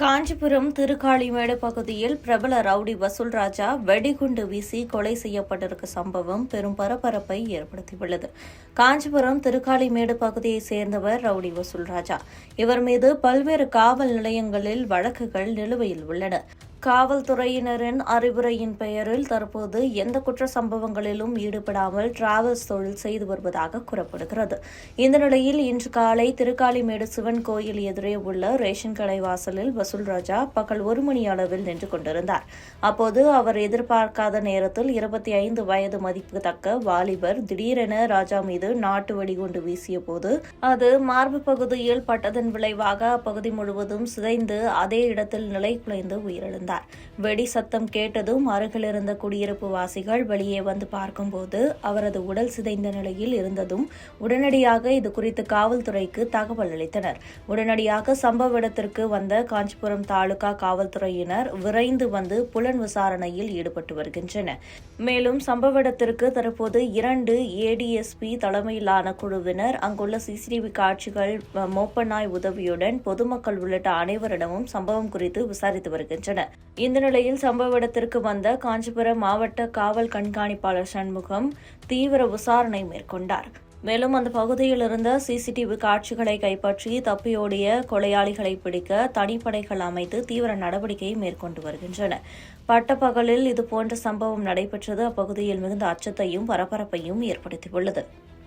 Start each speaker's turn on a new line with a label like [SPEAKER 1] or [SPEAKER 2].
[SPEAKER 1] காஞ்சிபுரம் திருக்காளிமேடு பகுதியில் பிரபல ரவுடி வசூல் ராஜா வெடிகுண்டு வீசி கொலை செய்யப்பட்டிருக்க சம்பவம் பெரும் பரபரப்பை ஏற்படுத்தியுள்ளது. காஞ்சிபுரம் திருக்காளிமேடு பகுதியைச் சேர்ந்தவர் ரவுடி வசூல் ராஜா. இவர் மீது பல்வேறு காவல் நிலையங்களில் வழக்குகள் நிலுவையில் உள்ளன. காவல்துறையினரின் அறிவுரையின் பெயரில் தற்போது எந்த குற்ற சம்பவங்களிலும் ஈடுபடாமல் டிராவல்ஸ் தொழில் செய்து வருவதாக கூறப்படுகிறது. இந்த நிலையில் இன்று காலை திருக்காலிமேடு சிவன் கோயில் எதிரே உள்ள ரேஷன் கடை வாசலில் வசூல் ராஜா பகல் ஒரு மணி அளவில் நின்று கொண்டிருந்தார். அப்போது அவர் எதிர்பார்க்காத நேரத்தில் இருபத்தி ஐந்து வயது மதிப்புத்தக்க வாலிபர் திடீரென ராஜா மீது நாட்டு வெடிகுண்டு வீசிய போது அது மார்பு பகுதியில் பட்டதன் விளைவாக அப்பகுதி முழுவதும் சிதைந்து அதே இடத்தில் நிலை குலைந்து உயிரிழந்தார். வெடி சத்தம் கேட்டதும் அருகில் இருந்த குடியிருப்பு வாசிகள் வெளியே வந்து பார்க்கும்போது அவரது உடல் சிதைந்த நிலையில் இருந்ததும் உடனடியாக இது குறித்து காவல்துறைக்கு தகவல் அளித்தனர். உடனடியாக சம்பவ இடத்திற்கு வந்த காஞ்சிபுரம் தாலுகா காவல்துறையினர் விரைந்து வந்து புலன் விசாரணையில் ஈடுபட்டு வருகின்றனர். மேலும் சம்பவ இடத்திற்கு தற்போது இரண்டு ஏடிஎஸ்பி தலைமையிலான குழுவினர் அங்குள்ள சிசிடிவி காட்சிகள் மோப்ப நாய் உதவியுடன் பொதுமக்கள் உள்ளிட்ட அனைவரிடமும் சம்பவம் குறித்து விசாரித்து வருகின்றனர். இந்த நிலையில் சம்பவ இடத்திற்கு வந்த காஞ்சிபுரம் மாவட்ட காவல் கண்காணிப்பாளர் சண்முகம் தீவிர விசாரணை மேற்கொண்டார். மேலும் அந்த பகுதியில் இருந்த சிசிடிவி காட்சிகளை கைப்பற்றி தப்பியோடிய கொலையாளிகளை பிடிக்க தனிப்படைகள் அமைத்து தீவிர நடவடிக்கையை மேற்கொண்டு வருகின்றன. பட்டப்பகலில் இதுபோன்ற சம்பவம் நடைபெற்றது. அப்பகுதியில் மிகுந்த அச்சத்தையும் பரபரப்பையும் ஏற்படுத்தியுள்ளது.